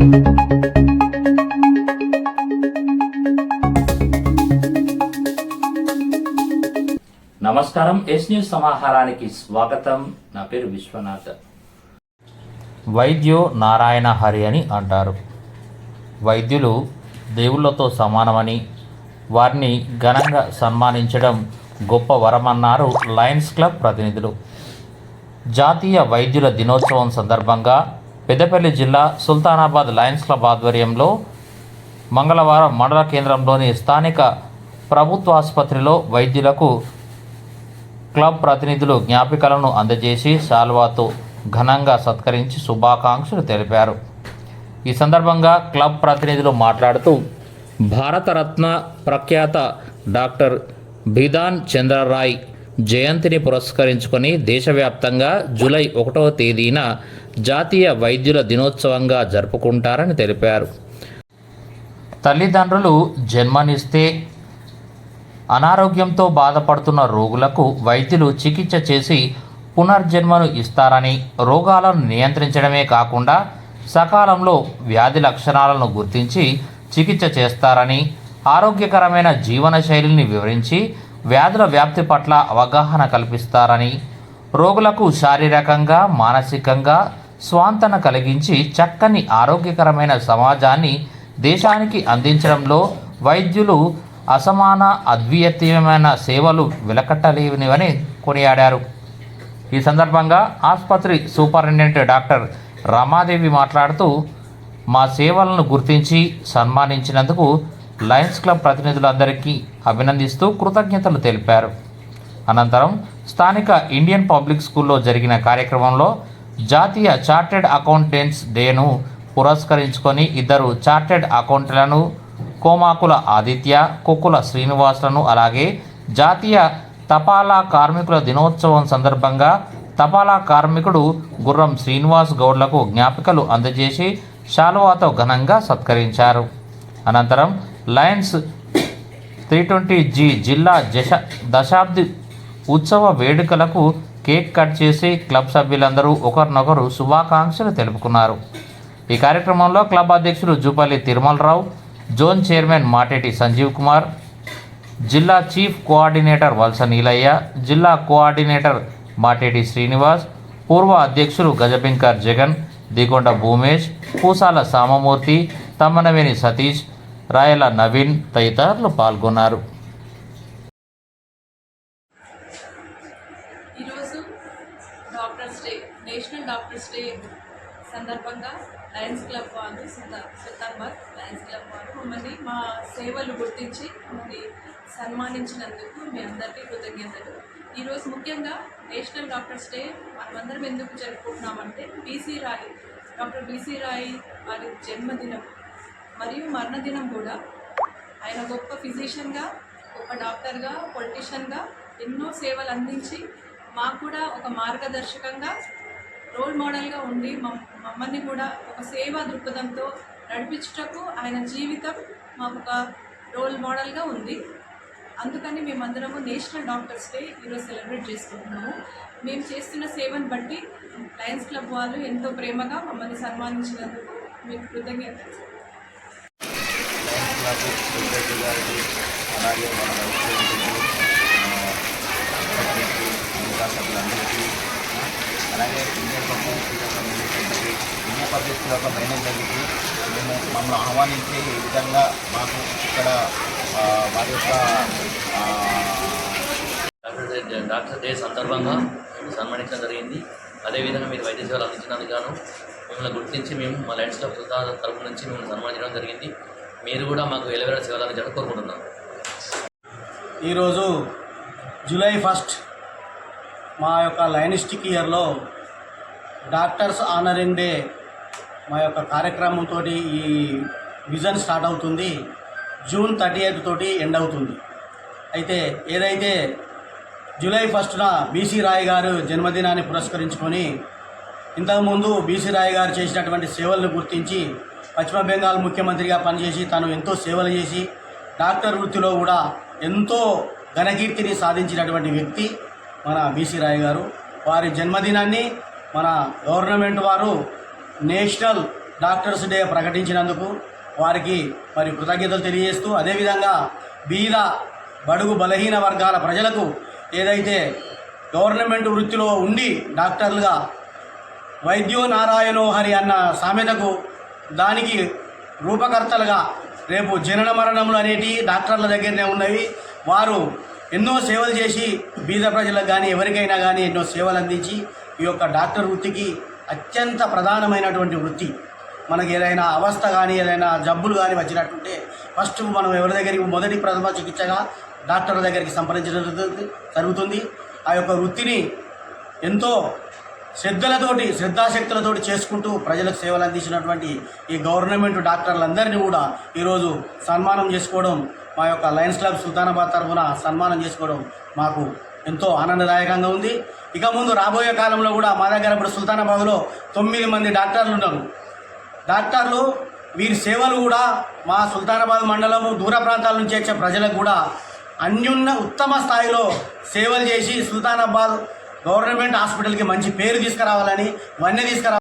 నమస్కారం yes news సమాహారానికి స్వాగతం. నా పేరు విశ్వనాథ్. వైద్యో నారాయణ హరి అని అంటారు. వైద్యులు దేవుళ్ళతో సమానమని వారిని ఘనంగా సన్మానించడం గొప్ప వరమన్నారు లయన్స్ క్లబ్ ప్రతినిధులు. జాతీయ వైద్యుల దినోత్సవం సందర్భంగా పెద్దపల్లి జిల్లా సుల్తానాబాద్ లయన్స్ క్లబ్ ఆధ్వర్యంలో మంగళవారం మండల కేంద్రంలోని స్థానిక ప్రభుత్వ ఆసుపత్రిలో వైద్యులకు క్లబ్ ప్రతినిధులు జ్ఞాపికలను అందజేసి శాల్వాతో ఘనంగా సత్కరించి శుభాకాంక్షలు తెలిపారు. ఈ సందర్భంగా క్లబ్ ప్రతినిధులు మాట్లాడుతూ భారతరత్న ప్రఖ్యాత డాక్టర్ బిధాన్ చంద్రరాయ్ జయంతిని పురస్కరించుకొని దేశవ్యాప్తంగా జూలై ఒకటవ తేదీన జాతీయ వైద్యుల దినోత్సవంగా జరుపుకుంటారని తెలిపారు. తల్లిదండ్రులు జన్మనిస్తే అనారోగ్యంతో బాధపడుతున్న రోగులకు వైద్యులు చికిత్స చేసి పునర్జన్మను ఇస్తారని రోగాలను నియంత్రించడమే కాకుండా సకాలంలో వ్యాధి లక్షణాలను గుర్తించి చికిత్స చేస్తారని ఆరోగ్యకరమైన జీవనశైలిని వివరించి వ్యాధుల వ్యాప్తి పట్ల అవగాహన కల్పిస్తారని రోగులకు శారీరకంగా మానసికంగా స్వాంతన కలిగించి చక్కని ఆరోగ్యకరమైన సమాజాన్ని దేశానికి అందించడంలో వైద్యులు అసమాన అద్వితీయమైన సేవలు వెలకట్టలేనివని కొనియాడారు. ఈ సందర్భంగా ఆసుపత్రి సూపరింటెండెంట్ డాక్టర్ రమాదేవి మాట్లాడుతూ మా సేవలను గుర్తించి సన్మానించినందుకు లయన్స్ క్లబ్ ప్రతినిధులందరికీ అభినందిస్తూ కృతజ్ఞతలు తెలిపారు. అనంతరం స్థానిక ఇండియన్ పబ్లిక్ స్కూల్లో జరిగిన కార్యక్రమంలో జాతీయ చార్టెడ్ అకౌంటెంట్స్ డేను పురస్కరించుకొని ఇద్దరు చార్టెడ్ అకౌంటెంట్లను కోమాకుల ఆదిత్య కుక్కుల శ్రీనివాసులను అలాగే జాతీయ తపాలా కార్మికుల దినోత్సవం సందర్భంగా తపాలా కార్మికుడు గుర్రం శ్రీనివాస్ గౌడ్లకు జ్ఞాపికలు అందజేసి శాలువాతో ఘనంగా సత్కరించారు. అనంతరం లయన్స్ త్రీ ట్వంటీ జీ జిల్లా జశ దశాబ్ది ఉత్సవ వేడుకలకు కేక్ కట్ చేసి క్లబ్ సభ్యులందరూ ఒకరినొకరు శుభాకాంక్షలు తెలుపుకున్నారు. ఈ కార్యక్రమంలో క్లబ్ అధ్యక్షులు జూపల్లి తిరుమలరావు జోన్ చైర్మన్ మాటేటి సంజీవ్ కుమార్ జిల్లా చీఫ్ కోఆర్డినేటర్ వలస నీలయ్య జిల్లా కోఆర్డినేటర్ మాటేటి శ్రీనివాస్ పూర్వ అధ్యక్షులు గజబింకర్ జగన్ దిగొండ భూమేష్ పూసాల సామమూర్తి తమ్మనవేని సతీష్ రాయల నవీన్ తదితరులు పాల్గొన్నారు. ఈరోజు doctors day national doctors day సందర్భంగా లయన్స్ క్లబ్ వాళ్ళు సుల్తా- సుల్తాన్బాద్ లయన్స్ క్లబ్ వాళ్ళు మమ్మల్ని మా సేవలు గుర్తించి మమ్మల్ని సన్మానించినందుకు మీ అందరికీ కృతజ్ఞతలు. ఈరోజు ముఖ్యంగా నేషనల్ డాక్టర్స్ డే మనమందరం ఎందుకు జరుపుకుంటున్నామంటే BC Roy doctor BC Roy వారి జన్మదినం. మరియు మరణదినం కూడా ఆయన గొప్ప ఫిజిషియన్గా గొప్ప డాక్టర్గా పొలిటీషియన్గా ఎన్నో సేవలు అందించి మాకు కూడా ఒక మార్గదర్శకంగా రోల్ మోడల్గా ఉండి మమ్ మమ్మల్ని కూడా ఒక సేవా దృక్పథంతో నడిపించుటకు ఆయన జీవితం మాకు ఒక రోల్ మోడల్గా ఉంది. అందుకని మేమందరము నేషనల్ డాక్టర్స్ డే ఈరోజు సెలబ్రేట్ చేసుకుంటున్నాము. మేము చేస్తున్న సేవను బట్టి లయన్స్ క్లబ్ వాళ్ళు ఎంతో ప్రేమగా మమ్మల్ని సన్మానించినందుకు మీకు కృతజ్ఞతలు. నాకు సెక్రటరీ గారికి అలాగే మన వైస్ మిగతా సభ్యులందరికీ అలాగే ఇండియన్ పబ్లిక్ యొక్క మేనేజ్మెంట్కి ఇండియన్ పబ్లిక్ యొక్క మేనేజర్కి మేము మమ్మల్ని ఆహ్వానించి ఈ విధంగా మాకు ఇక్కడ వారి యొక్క డాక్టర్ డే సందర్భంగా సన్మానించడం జరిగింది. అదేవిధంగా మీరు వైద్య సేవలు అందించినందుకు గాను మిమ్మల్ని గుర్తించి మేము మా లైన్స్ క్లబ్ తరపు నుంచి మిమ్మల్ని సన్మానించడం జరిగింది. మీరు కూడా మాకు ఎలవేళ సేవలు అందించాలని ఈరోజు జూలై ఫస్ట్ మా యొక్క లైనిస్టిక్ ఇయర్లో డాక్టర్స్ ఆనరింగ్ డే మా యొక్క కార్యక్రమంతో ఈ విజన్ స్టార్ట్ అవుతుంది. జూన్ థర్టీ ఎయిత్ తోటి ఎండ్ అవుతుంది. అయితే ఏదైతే జూలై ఫస్ట్న బీసీ రాయ్ గారు జన్మదినాన్ని పురస్కరించుకొని ఇంతకుముందు బీసీ రాయ్ గారు చేసినటువంటి సేవలను గుర్తించి పశ్చిమ బెంగాల్ ముఖ్యమంత్రిగా పనిచేసి తను ఎంతో సేవలు చేసి డాక్టర్ వృత్తిలో కూడా ఎంతో ఘనకీర్తిని సాధించినటువంటి వ్యక్తి మన బీసీ రాయ్ గారు. వారి జన్మదినాన్ని మన గవర్నమెంట్ వారు నేషనల్ డాక్టర్స్ డే ప్రకటించినందుకు వారికి మరి కృతజ్ఞతలు తెలియజేస్తూ అదేవిధంగా బీద బడుగు బలహీన వర్గాల ప్రజలకు ఏదైతే గవర్నమెంట్ వృత్తిలో ఉండి డాక్టర్లుగా వైద్యో నారాయణో హరి అన్న సామెతకు దానికి రూపకర్తలుగా రేపు జనన మరణములు అనేటివి డాక్టర్ల దగ్గరనే ఉన్నవి. వారు ఎన్నో సేవలు చేసి బీద ప్రజలకు కానీ ఎవరికైనా కానీ ఎన్నో సేవలు అందించి ఈ యొక్క డాక్టర్ వృత్తికి అత్యంత ప్రధానమైనటువంటి వృత్తి. మనకి ఏదైనా అవస్థ కానీ ఏదైనా జబ్బులు కానీ వచ్చినట్టుంటే ఫస్ట్ మనం ఎవరి దగ్గరికి మొదటి ప్రథమ చికిత్సగా డాక్టర్ల దగ్గరికి సంప్రదించడం జరుగుతుంది- జరుగుతుంది. ఆ యొక్క వృత్తిని ఎంతో శ్రద్ధలతోటి శ్రద్ధాశక్తులతోటి చేసుకుంటూ ప్రజలకు సేవలు అందించినటువంటి ఈ గవర్నమెంట్ డాక్టర్లందరినీ కూడా ఈరోజు సన్మానం చేసుకోవడం మా యొక్క లయన్స్ క్లబ్ సుల్తానాబాద్ తరఫున సన్మానం చేసుకోవడం మాకు ఎంతో ఆనందదాయకంగా ఉంది. ఇక ముందు రాబోయే కాలంలో కూడా మా దగ్గర ఇప్పుడు సుల్తానాబాద్లో తొమ్మిది మంది డాక్టర్లు ఉన్నారు. డాక్టర్లు వీరి సేవలు కూడా మా సుల్తానాబాద్ మండలము దూర ప్రాంతాల నుంచి వచ్చే ప్రజలకు కూడా అన్యున్న ఉత్తమ స్థాయిలో సేవలు చేసి సుల్తానాబాద్ గవర్నమెంట్ హాస్పిటల్కి మంచి పేరు తీసుకురావాలని వన్నీ తీసుకురావాలి